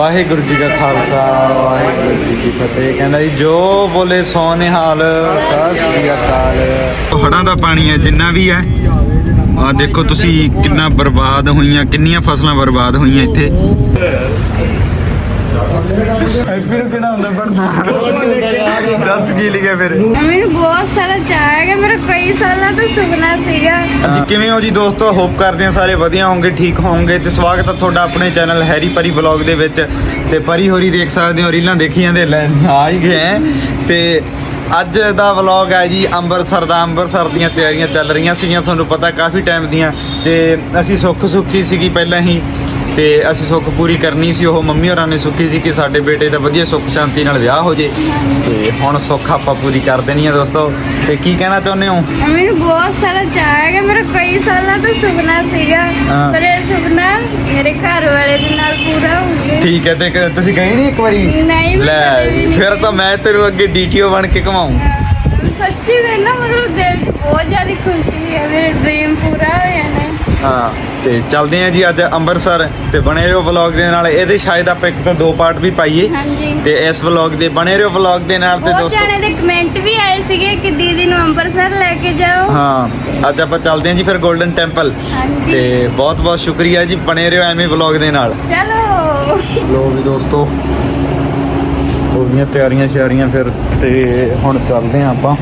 ਵਾਹਿਗੁਰੂ ਜੀ ਕਾ ਖਾਲਸਾ, ਵਾਹਿਗੁਰੂ ਜੀ ਕੀ ਫਤਿਹ। ਕਹਿੰਦਾ ਜੀ, ਜੋ ਬੋਲੇ ਸੋ ਨਿਹਾਲ, ਸਤਿ ਸ੍ਰੀ ਅਕਾਲ। ਹੜਾਂ ਦਾ ਪਾਣੀ ਹੈ, ਜਿੰਨਾ ਵੀ ਹੈ। ਆ ਦੇਖੋ ਤੁਸੀਂ ਕਿੰਨਾ ਬਰਬਾਦ ਹੋਈਆਂ, ਕਿੰਨੀਆਂ ਫਸਲਾਂ ਬਰਬਾਦ ਹੋਈਆਂ ਇੱਥੇ। ਫਿਰ ਕਿਹੜਾ ਹੁੰਦਾ ਪੜਦਾ ਦੱਸ ਕੀ ਲਿਖਿਆ ਫਿਰ? ਮੈਨੂੰ ਬਹੁਤ ਸਾਰਾ ਚਾਹ ਹੈਗਾ ਮੇਰਾ ਕਈ ਸਾਲਾਂ ਤੋਂ ਸੁਪਨਾ ਸੀਗਾ। ਜੀ ਕਿਵੇਂ ਹੋ ਜੀ ਦੋਸਤੋ? ਹੋਪ ਕਰਦੇ ਹਾਂ ਸਾਰੇ ਵਧੀਆ ਹੋਵੋਗੇ ਠੀਕ ਹੋਵੋਗੇ ਤੇ ਸਵਾਗਤ ਹੈ ਤੁਹਾਡਾ ਆਪਣੇ ਚੈਨਲ ਹੈਰੀ ਪਰੀ ਵਲੌਗ ਦੇ ਵਿੱਚ ਤੇ ਪਰੀ ਹੋਰੀ ਦੇਖ ਸਕਦੇ ਹੋ ਰੀਲਾਂ ਦੇਖੀ ਜਾਂਦੇ ਲੈ ਆ ਹੀ ਗਏ। ਤੇ ਅੱਜ ਦਾ ਵਲੌਗ ਹੈ ਜੀ ਅੰਮ੍ਰਿਤਸਰ ਦਾ ਅੰਮ੍ਰਿਤਸਰ ਦੀਆਂ ਤਿਆਰੀਆਂ ਚੱਲ ਰਹੀਆਂ ਸੀਗੀਆਂ ਤੁਹਾਨੂੰ ਪਤਾ ਕਾਫੀ ਟਾਈਮ ਦੀਆਂ ਤੇ ਅਸੀਂ ਸੁੱਖ ਸੁੱਖੀ ਸੀਗੀ ਪਹਿਲਾਂ ਹੀ। ਤੇ ਅਸੀਂ ਸੁੱਖ ਪੂਰੀ ਕਰਨੀ ਸੀ ਉਹ ਮੰਮੀ ਹੋਰਾਂ ਨੇ ਸੁੱਖੀ ਸੀ ਕਿ ਸਾਡੇ ਬੇਟੇ ਦਾ ਵਧੀਆ ਸੁੱਖ ਸ਼ਾਂਤੀ ਨਾਲ ਵਿਆਹ ਹੋ ਜੇ। ਤੇ ਹੁਣ ਸੁੱਖ ਆਪਾਂ ਪੂਰੀ ਕਰ ਦੇਣੀ ਹੈ ਦੋਸਤੋ। ਤੇ ਕੀ ਕਹਿਣਾ ਚਾਹੁੰਦੇ ਹੋ? ਮੈਨੂੰ ਬਹੁਤ ਸਾਰਾ ਚਾਹ ਹੈਗਾ ਮੇਰਾ ਕਈ ਸਾਲਾਂ ਤੋਂ ਸੁਪਨਾ ਸੀਗਾ। ਹਾਂ। ਪਰ ਇਹ ਸੁਪਨਾ ਮੇਰੇ ਘਰ ਵਾਲੇ ਦੇ ਨਾਲ ਪੂਰਾ ਹੋ ਗਿਆ। ਠੀਕ ਹੈ ਤੇ ਕ- ਤੁਸੀਂ ਗਏ ਨਹੀਂ ਇੱਕ ਵਾਰੀ? ਨਹੀਂ, ਮੈਂ ਲੈ ਕਦੇ ਵੀ ਨਹੀਂ ਫਿਰ ਤਾਂ ਮੈਂ ਤੈਨੂੰ ਅੱਗੇ ਡੀਟੀਓ ਬਣ ਕੇ ਘਮਾਉਂ ਸੱਚੀ ਮੈਂ ਨਾ ਮਤਲਬ ਦਿਲ 'ਚ ਬਹੁਤ ਜ਼ਿਆਦਾ ਖੁਸ਼ੀ ਹੈ ਮੇਰੇ ਡ੍ਰੀਮ ਪੂਰਾ ਹੋਇਆ ਨੇ ਹਾਂ ਤੇ ਚੱਲਦੇ ਆਂ ਜੀ ਅੱਜ ਅੰਮ੍ਰਿਤਸਰ ਤੇ ਬਣੇ ਰਹੋ ਵਲੌਗ ਦੇ ਨਾਲ। ਇਹਦੇ ਸ਼ਾਇਦ ਆਪਾਂ ਇੱਕ ਤੋਂ ਦੋ ਪਾਰਟ ਵੀ ਪਾਈਏ। ਹਾਂਜੀ। ਤੇ ਇਸ ਵਲੌਗ ਦੇ ਬਣੇ ਰਹੋ ਵਲੌਗ ਦੇ ਨਾਲ ਤੇ ਬਹੁਤ ਦੋਸਤੋ ਜਾਣੇ ਦੇ ਕਮੈਂਟ ਵੀ ਆਏ ਸੀਗੇ ਕਿ ਦੀਦੀ ਨੂੰ ਅੰਮ੍ਰਿਤਸਰ ਲੈ ਕੇ ਜਾਓ। ਹਾਂ ਅੱਜ ਆਪਾਂ ਚੱਲਦੇ ਆਂ ਜੀ ਫਿਰ 골ਡਨ ਟੈਂਪਲ ਹਾਂਜੀ। ਤੇ ਬਹੁਤ ਬਹੁਤ ਸ਼ੁਕਰੀਆ ਜੀ ਬਣੇ ਰਹੋ ਐਵੇਂ ਵਲੌਗ ਦੇ ਨਾਲ। ਚਲੋ। ਲੋ ਵੀ ਦੋਸਤੋ ਹੋ ਗਈਆਂ ਤਿਆਰੀਆਂ ਸ਼ਿਆਰੀਆਂ ਫਿਰ ਤੇ ਹੁਣ ਚੱਲਦੇ ਆਂ ਆਪਾਂ।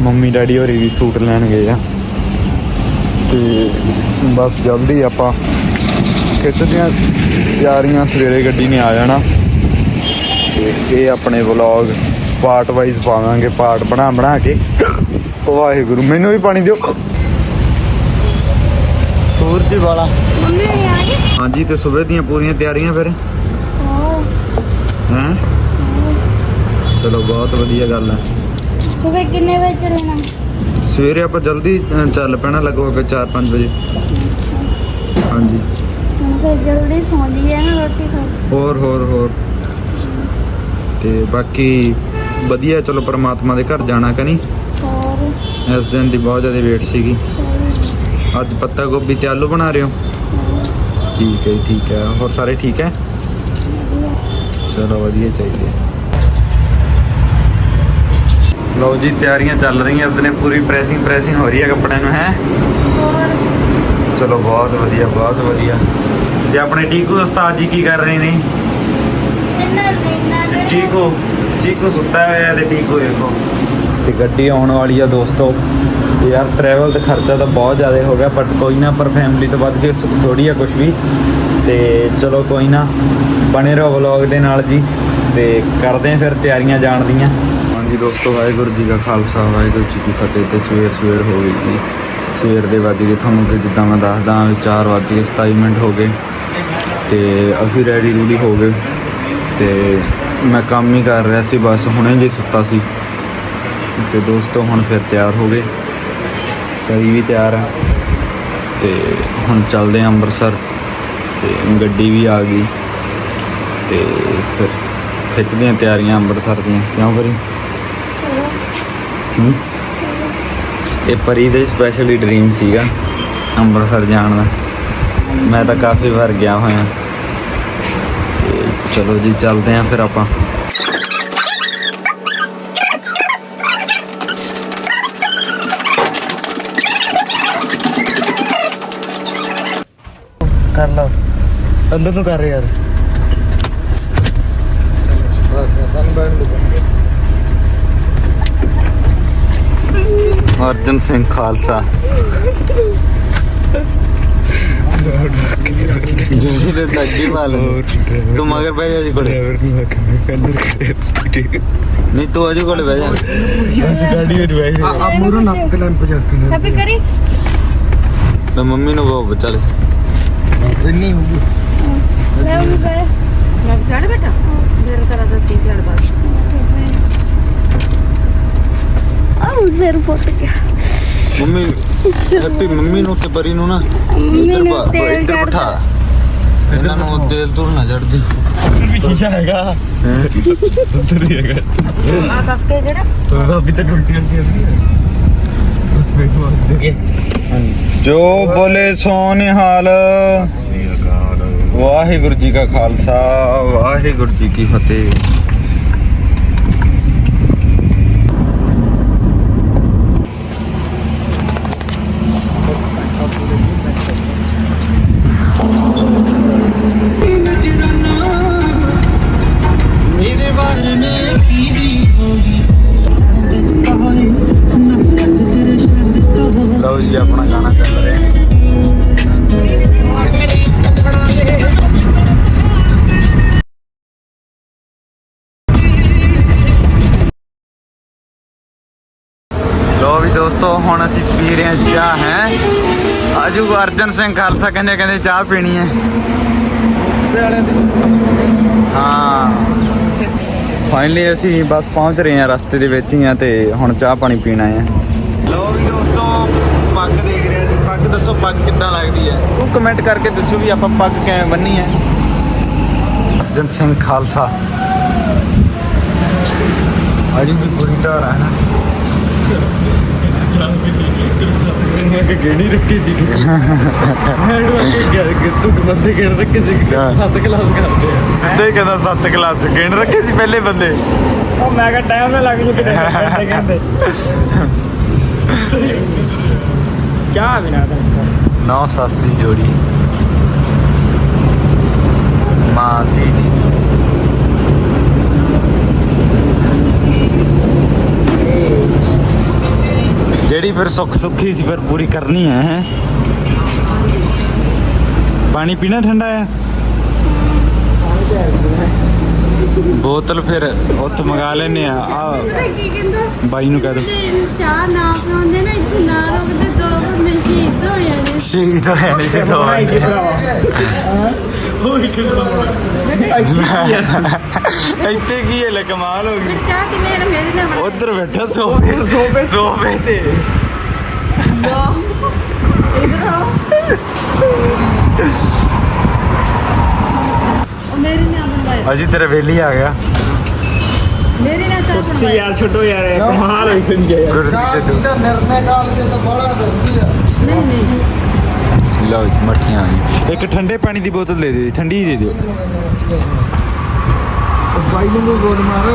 ਮੰਮੀ ਡੈਡੀ ਹੋਰੀ ਵੀ ਸੂਟ ਲੈਣ ਗਏ ਆ। ਤੇ ਬਸ ਜਲਦੀ ਆਪਾਂ ਖਿੱਚਦੇ ਆਂ ਤਿਆਰੀਆਂ ਸਵੇਰੇ ਗੱਡੀ ਨੇ ਆ ਜਾਣਾ। ਤੇ ਇਹ ਆਪਣੇ ਵਲੌਗ ਪਾਰਟ ਵਾਈਜ਼ ਪਾਵਾਂਗੇ ਪਾਰਟ ਬਣਾ ਬਣਾ ਕੇ। ਵਾਹਿਗੁਰੂ ਮੈਨੂੰ ਵੀ ਪਾਣੀ ਦਿਓ। ਸੂਰਜ ਵਾਲਾ। ਮੰਮੀ ਵੀ ਆ ਗਏ ਹਾਂਜੀ ਤੇ ਸਵੇਰ ਦੀਆਂ ਪੂਰੀਆਂ ਤਿਆਰੀਆਂ ਫਿਰ? ਹੈਂ। ਚਲੋ ਬਹੁਤ ਵਧੀਆ ਗੱਲ ਹੈ ਸੁਬਹ ਕਿੰਨੇ ਵਜੇ ਚੱਲਣਾ? ਸਵੇਰੇ ਆਪਾਂ ਜਲਦੀ ਅ, ਚੱਲ ਪੈਣਾ ਲਗਭਗ 4-5 ਵਜੇ। ਹਾਂਜੀ। ਹੁਣ ਫਿਰ ਜਲਦੀ ਸੌਂ ਜੀਏ ਨਾ ਰੋਟੀ ਖਾ ਕੇ। ਹੋਰ ਹੋਰ ਹੋਰ। ਤੇ ਬਾਕੀ ਵਧੀਆ ਚਲੋ ਪ੍ਰਮਾਤਮਾ ਦੇ ਘਰ ਜਾਣਾ ਕਨੀ ਹੋਰ? ਇਸ ਦਿਨ ਦੀ ਬਹੁਤ ਜ਼ਿਆਦਾ ਵੇਟ ਸੀਗੀ। ਸਹੀ। ਅੱਜ ਪੱਤਾ ਗੋਭੀ ਤੇ ਆਲੂ ਬਣਾ ਰਹੇ ਹੋ? ਠੀਕ ਹੈ ਜੀ, ਠੀਕ ਹੈ। ਹੋਰ ਸਾਰੇ ਠੀਕ ਹੈ? ਚਲੋ ਵਧੀਆ ਚਾਹੀਦੇ ਲਓ ਜੀ, ਤਿਆਰੀਆਂ ਚੱਲ ਰਹੀਆਂ ਉਹਦੇ ਪੂਰੀ ਪ੍ਰੈਸਿੰਗ ਪ੍ਰੈਸਿੰਗ ਹੋ ਰਹੀ ਹੈ ਕੱਪੜਿਆਂ ਨੂੰ, ਹੈ? ਚਲੋ, ਬਹੁਤ ਵਧੀਆ ਬਹੁਤ ਵਧੀਆ। ਤੇ ਆਪਣੇ ਟੀਕੂ ਉਸਤਾਦ ਜੀ ਕੀ ਕਰ ਰਹੇ ਨੇ? ਚੀਕੂ ਚੀਕੂ ਸੁੱਤਾ ਹੋਇਆ ਤੇ ਟੀਕੂ ਦੇਖੋ। ਤੇ ਗੱਡੀ ਆਉਣ ਵਾਲੀ ਆ ਦੋਸਤੋ। ਯਾਰ ਟਰੈਵਲ ਤੇ ਖਰਚਾ ਤਾਂ ਬਹੁਤ ਜ਼ਿਆਦਾ ਹੋ ਗਿਆ ਬਟ ਕੋਈ ਨਾ, ਪਰ ਫੈਮਿਲੀ ਤੋਂ ਵੱਧ ਕੇ ਥੋੜੀ ਆ ਕੁਝ ਵੀ। ਤੇ ਚਲੋ, ਕੋਈ ਨਾ, ਬਣੇ ਰਹੋ ਵਲੌਗ ਦੇ ਨਾਲ ਜੀ। ਤੇ ਕਰਦੇ ਆਂ ਫਿਰ ਤਿਆਰੀਆਂ ਜਾਣ ਦੀਆਂ। ਹਾਂਜੀ ਦੋਸਤੋ, ਵਾਹਿਗੁਰੂ ਜੀ ਕਾ ਖਾਲਸਾ, ਵਾਹਿਗੁਰੂ ਜੀ ਕੀ ਫਤਿਹ। ਤੇ ਸਵੇਰ ਸਵੇਰ ਹੋ ਗਈ ਜੀ। ਸਵੇਰ ਦੇ ਵੱਜ ਗਏ। ਤੁਹਾਨੂੰ ਕਿ ਜਿੱਦਾਂ ਮੈਂ ਦੱਸਦਾ 4 ਵੱਜ ਕੇ 27 ਮਿੰਟ ਹੋ ਗਏ। ਤੇ ਅਸੀਂ ਰੈਡੀ ਰੂਡੀ ਹੋ ਗਏ। ਤੇ ਮੈਂ ਕੰਮ ਹੀ ਕਰ ਰਿਹਾ ਸੀ, ਬਸ ਹੁਣੇ ਜੇ ਸੁੱਤਾ ਸੀ। ਤੇ ਦੋਸਤੋ, ਹੁਣ ਫਿਰ ਤਿਆਰ ਹੋ ਗਏ। ਕਰੀ ਵੀ ਤਿਆਰ ਆ। ਤੇ ਹੁਣ ਚੱਲਦੇ ਆਂ ਅੰਮ੍ਰਿਤਸਰ। ਤੇ ਗੱਡੀ ਵੀ ਆ ਗਈ। ਤੇ ਫਿਰ ਖਿੱਚਦੇ ਆਂ ਤਿਆਰੀਆਂ ਅੰਮ੍ਰਿਤਸਰ ਦੀਆਂ। ਕਿਉਂ ਕਰੀ ਹੂੰ। ਇਹ ਪਰੀ ਦੇ ਸਪੈਸ਼ਲੀ ਡ੍ਰੀਮ ਸੀਗਾ ਅੰਮ੍ਰਿਤਸਰ ਜਾਣ ਦਾ। ਮੈਂ ਤਾਂ ਕਾਫੀ ਵਾਰ ਗਿਆ ਹੋਇਆ। ਚਲੋ ਜੀ ਚੱਲਦੇ ਆਂ ਫਿਰ ਆਪਾਂ। ਕਰ ਲਾ। ਅੰਦਰ ਨੂੰ ਕਰ ਰਿਹਾ ਯਾਰ ਅਰਜਨ ਸਿੰਘ ਖਾਲਸਾ। ਜਿਹੜੀ ਨੇ ਲੱਗੀ ਮਾਲ ਤੂੰ ਮਗਰ ਬਹਿ ਜਾ ਜੀ ਕੋਲੇ। ਨਹੀਂ ਤੂੰ ਅਜੂ ਕੋਲੇ ਬਹਿ ਜਾ। ਆ ਮੂਰੋਂ ਨੱਕ ਲੈਂਪ ਚੱਕ ਲੈ ਹੈਪੀ ਕਰੀ? ਤੇ ਮੰਮੀ ਨੂੰ ਕਹੋ ਚੱਲ। ਨਹੀਂ ਹੋਊਗੀ ਮੈਂ ਉਹ ਕਰ ਮੈਂ ਚੜ ਬੇਟਾ ਮੇਰਾ ਤਰ੍ਹਾਂ ਦਾ ਸੀ ਚੜ ਬਸ ਗਿਆ। ਮੰਮੀ ਹੈਪੀ ਮੰਮੀ ਨੂੰ ਤੇ ਪਰੀ ਨੂੰ ਨਾ ਮੰਮੀ ਇੱਧਰ ਨੂੰ ਬਾ- ਤੇਲ ਇੱਧਰ ਚੜ੍ਹਦਾ। ਬਿਠਾ। ਇਹਨਾਂ ਨੂੰ ਤੇਲ ਤੁਰ ਨਾ ਚੜਦੀ ਵੀ ਸ਼ੀਸ਼ਾ ਹੈਗਾ। ਉੱਧਰ ਹੀ ਹੈਗਾ। ਆ ਕੱਸ ਕੇ ਜਿਹੜਾ। ਅਭੀ ਤੱਕ ਉਲਟੀ ਉਲਟੀ ਆਉਂਦੀ ਹੈ। ਉਸ ਵੇਖ ਮਾਰਦੇ ਜੋ ਬੋਲੇ ਸੋ ਨਿਹਾਲ ਵਾਹਿਗੁਰੂ ਜੀ ਕਾ ਖਾਲਸਾ ਵਾਹਿਗੁਰੂ ਜੀ ਕੀ ਫਤਿਹ। ਲੋ ਵੀ ਦੋਸਤੋ ਹੁਣ ਅਸੀਂ ਪੀ ਰਹੇ ਹਾਂ ਚਾਹ ਹੈ? ਆਜੂ ਅਰਜਨ ਸਿੰਘ ਖਾਲਸਾ ਕਹਿੰਦੇ ਕਹਿੰਦੇ ਚਾਹ ਪੀਣੀ ਹੈ। ਹਾਂ। ਫਾਈਨਲੀ ਅਸੀਂ ਬਸ ਪਹੁੰਚ ਰਹੇ ਹਾਂ ਰਸਤੇ ਦੇ ਵਿੱਚ ਹੀ ਆ ਤੇ ਹੁਣ ਚਾਹ ਪਾਣੀ ਪੀਣਾ ਹੈ। ਲੋ ਵੀ ਦੋਸਤੋ ਪੱਗ ਦੇਖ ਰਹੇ ਸੀ ਪੱਗ ਦੱਸੋ ਪੱਗ ਕਿੱਦਾਂ ਲੱਗਦੀ ਹੈ? ਉਹ ਕਮੈਂਟ ਕਰਕੇ ਦੱਸੋ ਵੀ ਆਪਾਂ ਪੱਗ ਕਿਵੇਂ ਬੰਨੀ ਹੈ। ਅਰਜਨ ਸਿੰਘ ਖਾਲਸਾ। ਅਜੀ ਦੀ ਪੂਰੀ ਧਾਰ ਹੈ ਨਾ। ਮੈਂ ਕਿ ਗੇੜੀ ਰੱਖੀ ਸੀ ਮੈਂ ਡਵਾ ਕੇ ਗਿਆ ਕਿ ਤੂੰ ਬੰਦੇ ਗੇੜ ਰੱਖੇ ਸੀ ਹਾਂ। ਸੱਤ ਕਲਾਸ ਕਰਦੇ ਆ। ਸਿੱਧੇ ਹੀ ਕਹਿੰਦਾ 7 ਕਲਾਸ ਗਿਣ ਰੱਖੇ ਸੀ ਪਹਿਲੇ ਬੰਦੇ। ਉਹ ਮੈਂ ਕਿਹਾ ਟਾਈਮ ਨਾ ਲੱਗ ਜੂ ਕਿਤੇ ਕਹਿੰਦੇ ਕਹਿੰਦੇ। ਚਾਹ ਵੀ ਨਾ ਤਾਂ ਨੌ ਸਸਤੀ ਜੋੜੀ। ਮਾਂ ਦੀ ਦੀ। ਜਿਹੜੀ ਫਿਰ ਸੁੱਖ ਸੁੱਖੀ ਸੀ ਫਿਰ ਪੂਰੀ ਕਰਨੀ ਹੈ, ਹੈਂ? ਪਾਣੀ ਪੀਣਾ ਠੰਡਾ ਹੈ? ਬੋਤਲ ਫਿਰ ਉੱਥੇ ਮੰਗਾ ਲੈਨੇ ਆ ਆ ਬਾਈ ਨੂੰ ਕਹਿ ਦੋ। ਚਾਹ ਨਾ ਪਿਉਂਦੇ ਨਾ, ਇੱਥੇ ਨਾ ਰੁਕਦੇ ਦੋ ਬੰਦੇ ਸ਼ਹੀਦ ਹੋ ਜਾਣੇ ਸ਼ਹੀਦ ਹੋਇਆ ਨਹੀਂ ਸੀ ਦੋ ਬਣਾਈ ਸੀ ਬੰਦੇ। ਭਰਾਵਾ ਉਹ ਇੱਕ ਇੱਥੇ ਕੀ ਹੈ ਲੈ ਕਮਾਲ ਹੋ ਗਈ ਚਾਹ ਕਿੰਨੇ ਨੇ ਮੇਰੇ ਨਾਲ ਬਣਾਈ? ਉਧਰ ਬੈਠਾ ਸੋਫੇ ਸੋਫੇ ਸੋਫੇ ਤੇ ਇਧਰ ਆਓ ਉਹ ਮੇਰੇ ਨਾਲ ਬਣਵਾਇਆ ਅਜੀ ਤੇਰਾ ਵੇਲੀ ਆ ਗਿਆ ਮੇਰੇ ਨਾਲ ਚਾਹ ਤੁਸੀਂ ਬਣਵਾਇਆ ਯਾਰ ਛੱਡੋ ਯਾਰ ਇਹ ਕਮਾਲ ਹੋਈ ਫਿਰਦੀ ਯਾਰ ਗੁਰੂ ਜੀ ਚੱਡੂ ਨਹੀਂ ਨਹੀਂ। ਲਓ ਜੀ ਮੱਠੀਆਂ ਆ ਗਈਆਂ। ਇੱਕ ਠੰਡੇ ਪਾਣੀ ਦੀ ਬੋਤਲ ਦੇ ਦਿਓ ਜੀ, ਠੰਡੀ ਦੇ ਦਿਓ। ਬਾਈ ਨੂੰ ਗੋਲ ਮਾਰ।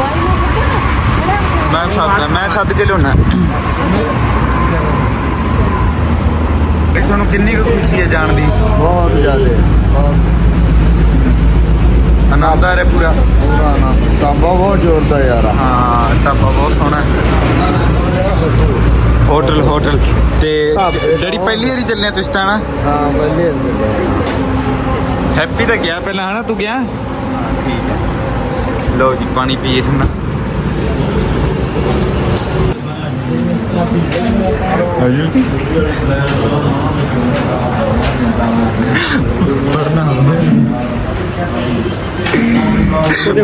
ਬਾਈ ਨੂੰ ਮੈਂ ਸੱਦ ਮੈਂ ਸੱਦ ਕੇ ਲਿਆਉਣਾ ਇਹ ਤੁਹਾਨੂੰ ਕਿੰਨੀ ਕੁ ਖੁਸ਼ੀ ਹੈ ਜਾਣ ਦੀ? ਬਹੁਤ ਜ਼ਿਆਦੇ ਬਹੁਤ। ਆਨੰਦ ਆ ਰਿਹਾ ਪੂਰਾ? ਪੂਰਾ ਨਾ ਤਾਂਬਾ ਬਹੁਤ ਜ਼ੋਰ ਦਾ ਯਾਰ ਹਾਂ ਢਾਬਾ ਬਹੁਤ ਸੋਹਣਾ ਹੋਟਲ ਹੋਟਲ। ਤੇ ਡੈਡੀ ਪਹਿਲੀ ਵਾਰੀ ਚੱਲੇ ਆ ਤੁਸੀਂ ਤਾਂ ਨਾ ਹਾਂ ਬੰਦੇ ਹੈਪੀ ਤਾਂ ਗਿਆ ਪਹਿਲਾਂ ਹਨਾ? ਤੂੰ ਗਿਆ? ਠੀਕ ਹੈ ਲਓ ਜੀ ਪਾਣੀ ਪੀਏ ਠੰਡਾ ਆਜੂ।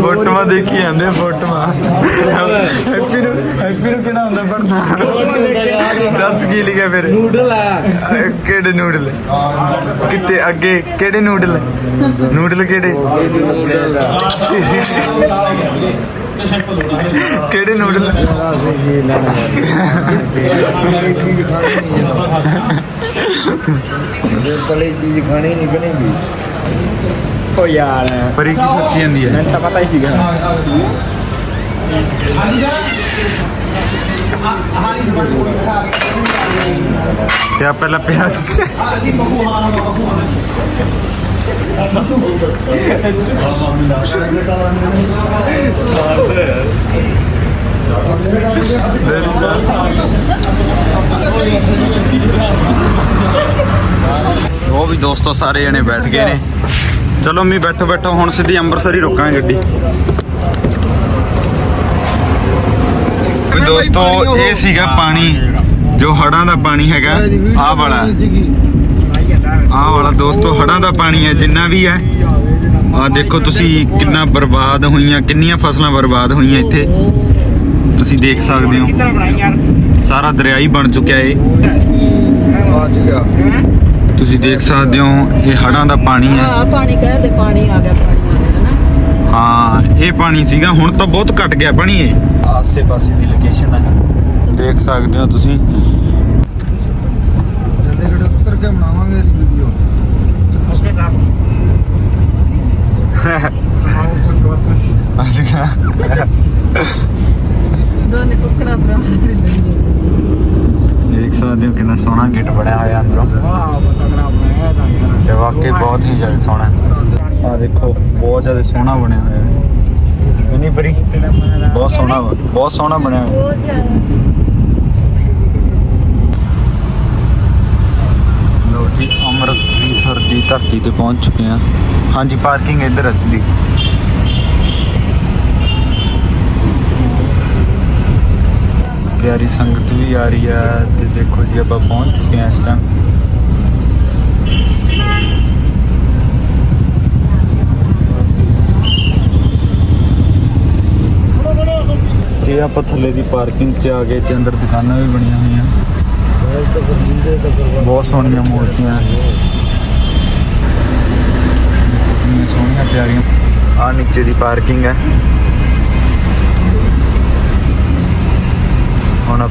ਫੋਟੋਆਂ ਦੇਖੀ ਜਾਂਦੇ ਆ, ਫੋਟੋਆਂ। ਹੈਪੀ ਨੂੰ ਹੈਪੀ ਨੂੰ ਕਿਹੜਾ ਹੁੰਦਾ ਪੜਨਾ ਦੱਸ ਕੀ ਲਿਖਿਆ ਫਿਰ? ਨੂਡਲ ਆ। ਕਿਹੜੇ ਨੂਡਲ? ਕਿੱਥੇ ਅੱਗੇ ਕਿਹੜੇ ਨੂਡਲ? ਨੂਡਲ ਕਿਹੜੇ? ਕਿਹੜੇ ਨੂਡਲ? ਤਲੀ ਚੀਜ਼ ਖਾਣੀ ਨਹੀਂ ਬਣੀ ਵੀ ਓ ਯਾਰ। ਪਰੀ ਕੀ ਸੋਚੀ ਜਾਂਦੀ ਹੈ? ਮੈਨੂੰ ਤਾਂ ਪਤਾ ਹੀ ਸੀਗਾ। ਤੇ ਆ ਪਹਿਲਾਂ ਪਿਆਜ਼ ਉਹ ਵੀ ਦੋਸਤੋ ਸਾਰੇ ਜਣੇ ਬੈਠ ਗਏ ਨੇ। ਚਲੋ ਮੀ ਬੈਠੋ ਬੈਠੋ ਹੁਣ ਸਿੱਧੀ ਅੰਮ੍ਰਿਤਸਰ ਹੀ ਰੋਕਾਂਗੇ ਗੱਡੀ। ਵੀ ਦੋਸਤੋ ਇਹ ਸੀਗਾ ਪਾਣੀ ਜੋ ਹੜਾਂ ਦਾ ਪਾਣੀ ਹੈਗਾ ਆਹ ਵਾਲਾ। ਆਹ ਵਾਲਾ ਦੋਸਤੋ ਹੜਾਂ ਦਾ ਪਾਣੀ ਹੈ ਜਿੰਨਾ ਵੀ ਹੈ। ਆ ਦੇਖੋ ਤੁਸੀਂ ਕਿੰਨਾ ਬਰਬਾਦ ਹੋਈਆਂ ਕਿੰਨੀਆਂ ਫਸਲਾਂ ਬਰਬਾਦ ਹੋਈਆਂ ਇੱਥੇ। ਤੁਸੀਂ ਦੇਖ ਸਕਦੇ ਹੋ। ਸਾਰਾ ਦਰਿਆ ਹੀ ਬਣ ਚੁੱਕਿਆ ਏ। ਅੱਜ ਗਿਆ। ਤੁਸੀਂ ਦੇਖ ਸਕਦੇ ਹੋ ਇਹ ਹੜਾਂ ਦਾ ਪਾਣੀ ਹੈ। ਹਾਂ ਪਾਣੀ ਕਹਿੰਦੇ ਪਾਣੀ ਆ ਗਿਆ ਪਾਣੀ ਆ ਗਿਆ ਨਾ ਹਾਂ ਇਹ ਪਾਣੀ ਸੀਗਾ ਹੁਣ ਤਾਂ ਬਹੁਤ ਘਟ ਗਿਆ ਪਾਣੀ ਇਹ। ਆਸੇ ਪਾਸੇ ਦੀ ਲੋਕੇਸ਼ਨ ਹੈ ਦੇਖ ਸਕਦੇ ਹੋ ਤੁਸੀਂ। ਜਦੇ ਕਿਹੜੇ ਉੱਤਰ ਕੇ ਬਣਾਵਾਂਗੇ ਵੀਡੀਓ ਓਕੇ ਸਾਹਿਬ। ਅੱਛਾ। ਦੋਨੇ ਕੁੱਕੜਾ ਤਰਾ ਦੇਖ ਸਕਦੇ ਹੋ ਕਿੰਨਾ ਸੋਹਣਾ ਗੇਟ ਬਣਿਆ ਹੋਇਆ ਅੰਦਰੋਂ ਵਾਹ ਬਤਗੜਾ ਮੈਂ ਤਾਂ ਤੇ ਵਾਕਈ ਬਹੁਤ ਹੀ ਜ਼ਿਆਦਾ ਸੋਹਣਾ ਆ ਦੇਖੋ ਬਹੁਤ ਜ਼ਿਆਦਾ ਸੋਹਣਾ ਬਣਿਆ ਹੋਇਆ ਹੈ ਨਹੀਂ ਬਰੀ ਬਹੁਤ ਸੋਹਣਾ ਵਾ, ਬਹੁਤ ਸੋਹਣਾ ਬਣਿਆ ਹੋਇਆ ਬਹੁਤ ਜ਼ਿਆਦਾ ਲੋ ਜੀ ਅੰਮ੍ਰਿਤਸਰ ਦੀ ਧਰਤੀ ਤੇ ਪਹੁੰਚ ਚੁੱਕੇ ਹਾਂ ਹਾਂਜੀ ਪਾਰਕਿੰਗ ਇੱਧਰ ਹੈ ਪਿਆਰੀ ਸੰਗਤ ਵੀ ਆ ਰਹੀ ਹੈ ਤੇ ਦੇਖੋ ਜੀ, ਆਪਾਂ ਪਹੁੰਚ ਚੁੱਕੇ ਹਾਂ ਇਸ ਟਾਈਮ ਤੇ ਆਪਾਂ ਥੱਲੇ ਦੀ ਪਾਰਕਿੰਗ 'ਚ ਆ ਗਏ ਤੇ ਅੰਦਰ ਦੁਕਾਨਾਂ ਵੀ ਬਣੀਆਂ ਹੋਈਆਂ। ਬਹੁਤ ਸੋਹਣੀਆਂ ਮੂਰਤੀਆਂ। ਕਿੰਨੀਆਂ ਸੋਹਣੀਆਂ, ਪਿਆਰੀਆਂ। ਆ ਨੀਚੇ ਦੀ ਪਾਰਕਿੰਗ ਹੈ।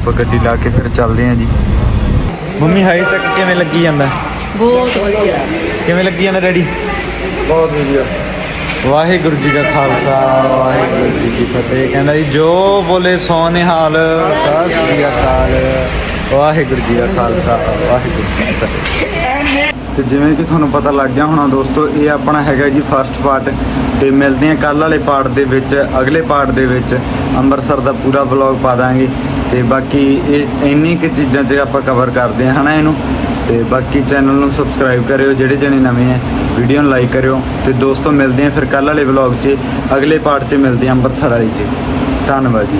ਆਪਾਂ ਗੱਡੀ ਲਾ ਕੇ ਫਿਰ ਚੱਲਦੇ ਹਾਂ ਜੀ। ਮੰਮੀ ਹਾਈ ਤੱਕ ਕਿਵੇਂ ਲੱਗੀ ਜਾਂਦਾ? ਬਹੁਤ ਵਧੀਆ। ਕਿਵੇਂ ਲੱਗੀ ਜਾਂਦਾ ਡੈਡੀ? ਬਹੁਤ ਵਧੀਆ। ਵਾਹਿਗੁਰੂ ਜੀ ਦਾ ਖਾਲਸਾ ਵਾਹਿਗੁਰੂ ਜੀ ਕੀ ਫਤਿਹ। ਕਹਿੰਦਾ ਜੀ ਜੋ ਬੋਲੇ ਸੋ ਨਿਹਾਲ ਸਤਿ ਸ੍ਰੀ ਅਕਾਲ। ਵਾਹਿਗੁਰੂ ਜੀ ਦਾ ਖਾਲਸਾ ਵਾਹਿਗੁਰੂ ਜੀ ਕੀ ਫਤਿਹ। ਤੇ ਜਿਵੇਂ ਕਿ ਤੁਹਾਨੂੰ ਪਤਾ ਲੱਗ ਗਿਆ ਹੋਣਾ ਦੋਸਤੋ ਇਹ ਆਪਣਾ ਹੈਗਾ ਜੀ ਫਰਸਟ ਪਾਰਟ ਤੇ ਮਿਲਦੇ ਹਾਂ ਕੱਲ ਵਾਲੇ ਪਾਰਟ ਦੇ ਵਿੱਚ ਅਗਲੇ ਪਾਰਟ ਦੇ ਵਿੱਚ। ਅੰਮ੍ਰਿਤਸਰ ਦਾ ਪੂਰਾ ਵਲੌਗ ਪਾ ਦਾਂਗੇ। ਤੇ ਬਾਕੀ ਇਹ ਇੰਨੀ ਕਿ ਚੀਜ਼ਾਂ 'ਚ ਆਪਾਂ ਕਵਰ ਕਰਦੇ ਹਾਂ, ਹਨਾ ਇਹਨੂੰ? ਤੇ ਬਾਕੀ ਚੈਨਲ ਨੂੰ ਸਬਸਕ੍ਰਾਈਬ ਕਰਿਓ, ਜਿਹੜੇ ਜਣੇ ਨਵੇਂ ਹੈ ਵੀਡੀਓ ਨੂੰ ਲਾਈਕ ਕਰਿਓ। ਤੇ ਦੋਸਤੋ, ਮਿਲਦੇ ਹਾਂ ਫਿਰ ਕੱਲ ਵਾਲੇ ਵਲੌਗ 'ਚ। ਅਗਲੇ ਪਾਰਟ 'ਚ ਮਿਲਦੇ ਹਾਂ ਅੰਮ੍ਰਿਤਸਰ ਵਾਲੀ 'ਚ। ਧੰਨਵਾਦ ਜੀ।